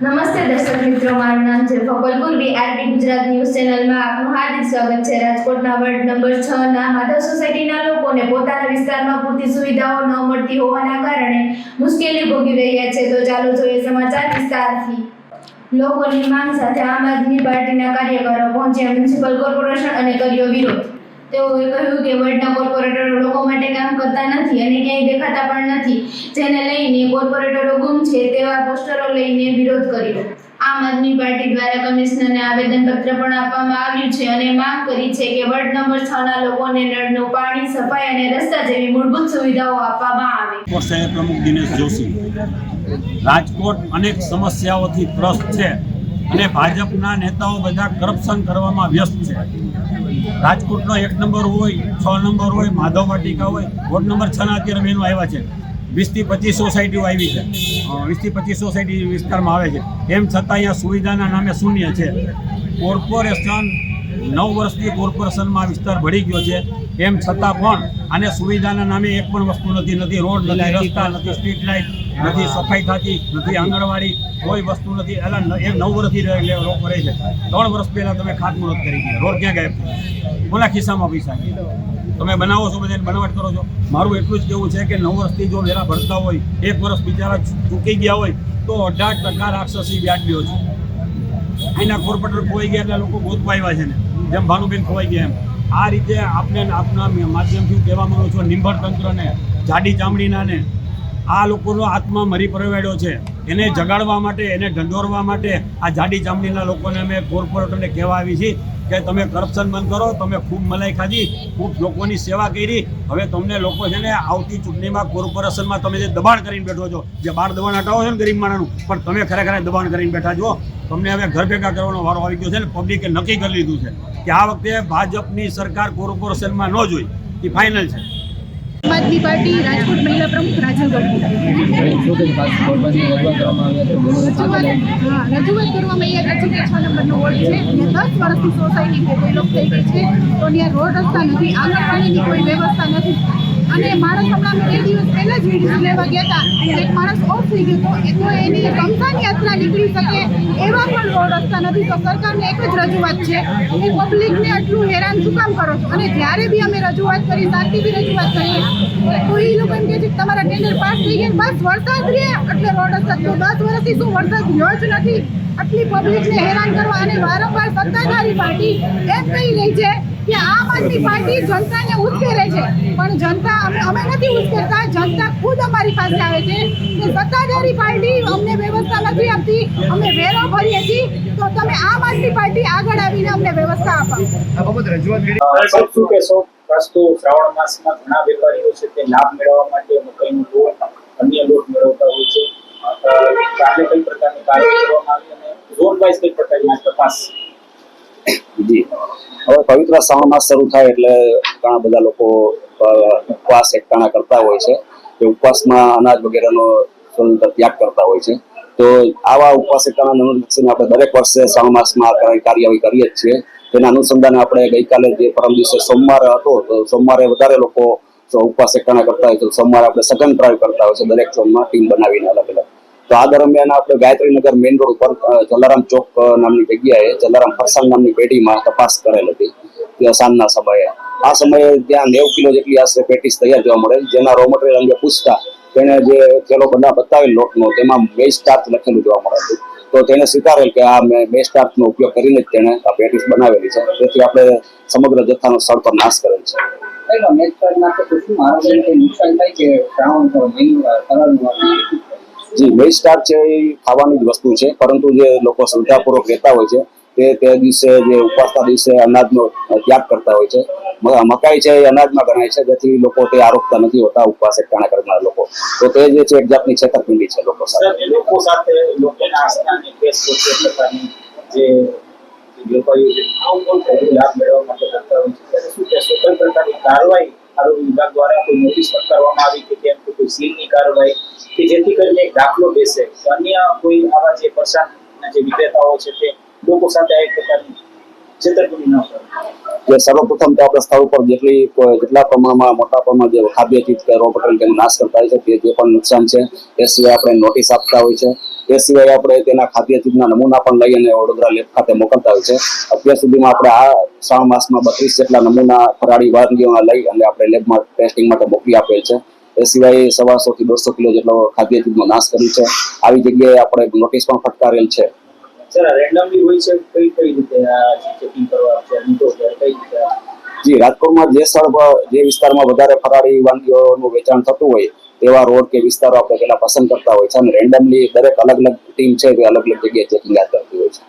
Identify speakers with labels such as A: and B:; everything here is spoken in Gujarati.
A: નમસ્તે દર્શક મિત્રો, મારું નામ છે ફકલ પૂર્વી આરબી ગુજરાત ન્યૂઝ ચેનલમાં આપનું હાર્દિક સ્વાગત છે. રાજકોટના વોર્ડ નંબર 6 ના માધવ સોસાયટીના લોકોને પોતાના વિસ્તારમાં પૂરતી સુવિધાઓ ન મળતી હોવાના કારણે મુશ્કેલી ભોગવી રહ્યા છે. તો ચાલો જોઈએ સમાચાર વિસ્તારથી. લોકોની માંગ સાથે આમ આદમી પાર્ટીના કાર્યકરો પહોંચ્યા. મ્યુનિસિપલ કોર્પોરેશન અને કર્યો વિરોધ. તેઓએ કહ્યું કે વોર્ડના કોર્પોરેટરો લોકો માટે કામ કરતા નથી અને ક્યાંય દેખાતા પણ નથી. જેને લઈને કોર્પોરેટરો ગુમ છે તેવા પોસ્ટરો લઈને વિરોધ કર્યો. આમ આદમી પાર્ટી દ્વારા કમિશનરને આવેદનપત્ર પણ આપવામાં આવ્યું છે અને માંગ કરી છે કે વોર્ડ નંબર છ ના લોકોને નળનું પાણી, સફાઈ અને રસ્તા જેવી મૂળભૂત સુવિધાઓ આપવામાં આવે.
B: પ્રમુખ દિનેશ જોશી. રાજકોટ અનેક સમસ્યાઓથી ત્રસ્ત છે. અને ભાજપના નેતાઓ બધા કરપ્શન કરવામાં વ્યસ્ત છે. રાજકોટનો એક નંબર હોય છ નંબર હોય માધવ વાટિકા હોય વોર્ડ નંબર છના અત્યારે બહેનો આવ્યા છે. વીસથી પચીસ સોસાયટીઓ આવી છે. વીસથી પચીસ સોસાયટી વિસ્તારમાં આવે છે. એમ છતાં અહીંયા સુવિધાના નામે શૂન્ય છે. કોર્પોરેશન નવ વર્ષથી કોર્પોરેશનમાં આ વિસ્તાર ભળી ગયો છે. એમ છતાં પણ આને સુવિધાના નામે એક પણ વસ્તુ નથી નથી રોડ નથી રસ્તા નથી સ્ટ્રીટ લાઇટ નથી, સફાઈ થતી નથી, આંગણવાડી કોઈ વસ્તુ નથી. એલા એ નવ વર્ષથી એટલે રહે છે. ત્રણ વર્ષ પહેલાં તમે ખાતમુહૂર્ત કરી ગયા રોડ ક્યાં થયા? કોના ખિસ્સામાં પૈસા તમે બનાવો છો બધાને, બનાવટ કરો છો. મારું એટલું જ કહેવું છે કે નવ વર્ષથી જો વેલા ભરતા હોય, એક વર્ષ બિચારા ચૂકી ગયા હોય, તો અઢાર ટકા રાક્ષસી વ્યાજબીઓ છે અહીંના કોર્પોરેટર ખોવાઈ ગયા એટલે લોકો ગોતવાયા છે ને. જેમ ભાનુબેન ખોવાઈ ગયા એમ. આ રીતે આપને આપના માધ્યમથી કહેવા માંગુ છું નિંભર તંત્રને જાડી ચામડીના ને આ લોકોનો આત્મા મરી પરવાડ્યો છે. એને જગાડવા માટે, એને ઢંઢોરવા માટે આ જાડી ચામડીના લોકોને અમે કોર્પોરેટરને કહેવા આવી છીએ કે તમે કરપ્શન બંધ કરો, તમે ખૂબ મલાઈ ખાધી, ખૂબ લોકોની સેવા કરી. હવે તમને લોકો છે ને આવતી ચૂંટણીમાં કોર્પોરેશનમાં તમે જે દબાણ કરીને બેઠો છો, જે બાર દબાણ હટાવો છો ને ગરીબ માણાનું પણ તમે ખરેખર દબાણ કરીને બેઠા છો. તમને હવે ઘર ભેગા કરવાનો વારો આવી ગયો છે ને પબ્લિકે નક્કી કરી લીધું છે કે આ વખતે ભાજપની સરકાર કોર્પોરેશનમાં ન જોઈ. એ ફાઇનલ છે.
C: આમ આદમી પાર્ટી રાજકોટ મહિલા પ્રમુખ રાજુ રજૂઆત કરવામાં અહીંયા છે કે છ નંબરનો વોર્ડ છે. દસ વર્ષથી સોસાયટી ડેવલપ થઈ ગઈ છે. તો ત્યાં રોડ રસ્તા નથી. આંગણવાડીની કોઈ વ્યવસ્થા નથી. અને માણસ હમણાં બે દિવસ પહેલા જ વીડિયો લેવા ગયા હતા. એક માણસ ઓફ થઈ ગયો તો એની કંસાન યાત્રા નીકળી શકે એવા પણ રોડ રસ્તા નથી. તો સરકારને એક જ રજૂઆત છે કે પબ્લિકને આટલું હેરાન શું કામ કરો છો? અને જ્યારે બી અમે રજૂઆત કરી શાંતિથી રજૂઆત કરીએ તો એ લોકો એમ કહે છે તમારા ટેન્ડર પાસ થઈ ગયા બસ વરસાદ રહે. એટલે રોડ રસ્તા તો દસ વર્ષથી શું વરસાદ રહ્યો જ નથી. આટલી પબ્લિકને હેરાન કરવા અને વારંવાર સત્તાધારી પાર્ટી એમ કહી રહી છે કે આમ આદમી પાર્ટી જનતાને ઉશ્કેરે છે. પણ જનતા અમે અમે નથી ઉશ્કેરતા. જનતા ખુદ અમારી પાસે આવે છે કે સત્તાધારી પાર્ટી અમને વ્યવસ્થા નથી આપતી. અમે વેરો ભરીએ છીએ. તો તમે આમ આદમી પાર્ટી આગળ આવીને અમને વ્યવસ્થા
D: કહેશો? વસ્તુ શ્રાવણ માસમાં ઘણા વેપારીઓ છે તે લાભ મેળવવા માટે મકાઈનું લોટ અન્ય લોટ મેળવતા હોય છે. કાર્ય કઈ પ્રકારની કાર્ય કરવામાં ઝોન વાઇઝ કઈ પ્રકારની તપાસ.
E: જી. હવે પવિત્ર શ્રાવણ માસ શરૂ થાય એટલે ઘણા બધા લોકો ઉપવાસ એકટાણા કરતા હોય છે. કે ઉપવાસમાં અનાજ વગેરેનો સ્વતંત્ર ત્યાગ કરતા હોય છે. તો આવા ઉપવાસ એકટાણા અનુલક્ષીને આપણે દરેક વર્ષે શ્રાવણ માસમાં કાર્યવાહી કરીએ જ છીએ. તેના અનુસંધાને આપણે ગઈકાલે જે પરમ દિવસે સોમવારે હતો, તો સોમવારે વધારે લોકો ઉપવાસ એકટાણા કરતા હોય તો સોમવારે આપણે સઘન ડ્રાઈવ કરતા હોય છે દરેક સોમવાર ટીમ બનાવીને અલગ અલગ તો આ દરમિયાન આપણે ગાયત્રીનગર મેઇન રોડ ઉપર જલારામ ચોક નામની જગ્યાએ જલારામ ફરસાણ નામની પેઢીમાં તપાસ કરેલ હતી સાંજના સમયે. આ સમયે ત્યાં નેવ કિલો જેટલી આશરે પેટીસ તૈયાર જોવા મળે જેના રો મટીરિયલ અંગે પૂછતા તેણે જે થેલો બધા બતાવેલ લોટનો, તેમાં બે સ્ટાર્ચ લખેલું જોવા મળે હતું તો તેણે સ્વીકારેલ કે આ મેં બે સ્ટાર્ચનો ઉપયોગ કરીને જ તેણે આ પેટીસ બનાવેલી છે. તેથી આપણે સમગ્ર જથ્થાનો સ્થળ પર નાશ કરેલ છે. જી બે સ્ટાર છે એ ખાવાની જ વસ્તુ છે, પરંતુ જે લોકો શ્રદ્ધાપૂર્વક રહેતા હોય છે, તે તે દિવસે જે ઉપવાસના દિવસે અનાજનો ત્યાગ કરતા હોય છે. મકાઈ છે એ અનાજમાં ગણાય છે, જેથી લોકો તે આરોપતા નથી હોતા, ઉપવાસ એકટાણા કરનાર લોકો. તો તે જે છે, એક જાતની છેતરપિંડી છે લોકો સાથે.
D: લોકો સાથે લોકોના આસ્થાની કેસ જે લોકો આ ઉપર લાભ મેળવવા માટે કરતા હોય છે શું કે કઈ પ્રકારની આરોગ્ય વિભાગ દ્વારા કોઈ નોટિસ કરવામાં આવી કે કે કોઈ સીલની કાર્યવાહી કે જેથી કરીને એક દાખલો બેસે. અન્ય કોઈ આવા જે પરેશાન જે વિક્રેતાઓ છે તે લોકો સાથે એક પ્રકારની
E: જે સર્વપ્રથમ તો આપણે સ્થળ ઉપર જેટલી જેટલા પ્રમાણમાં મોટા પ્રમાણમાં જે ખાદ્ય ચીજ કે રો મટીરિયલ તેનો નાશ કરતા હોય છે તે જે પણ નુકસાન છે એ સિવાય આપણે નોટિસ આપતા હોય છે. એ સિવાય આપણે તેના ખાદ્ય ચીજના નમૂના પણ લઈ અને વડોદરા લેબ ખાતે મોકલતા હોય છે. અત્યાર સુધીમાં આપણે આ શ્રાવણ માસમાં બત્રીસ જેટલા નમૂના ફરાળી વાનગીઓના લઈ અને આપણે લેબમાં ટેસ્ટિંગ માટે મોકલી આપેલ છે. એ સિવાય સવાસો થી દોઢસો કિલો જેટલો ખાદ્ય ચીજનો નાશ કર્યો છે. આવી જગ્યાએ આપણે નોટિસ પણ ફટકારેલ છે.
D: સર રેન્ડમલી હોય છે? કઈ કઈ રીતે આ ચેકિંગ કરવા છે નીતો છે કઈ રીતે આ?
E: જી જે સ્થળ જે વિસ્તારમાં વધારે ફરાળી વાનગીઓનું વેચાણ થતું હોય, તેવા રોડ કે વિસ્તારો આપણે પેલા પસંદ કરતા હોય છે. અને રેન્ડમલી દરેક અલગ અલગ ટીમ છે તે અલગ અલગ જગ્યાએ ચેકિંગ ધરતી હોય છે.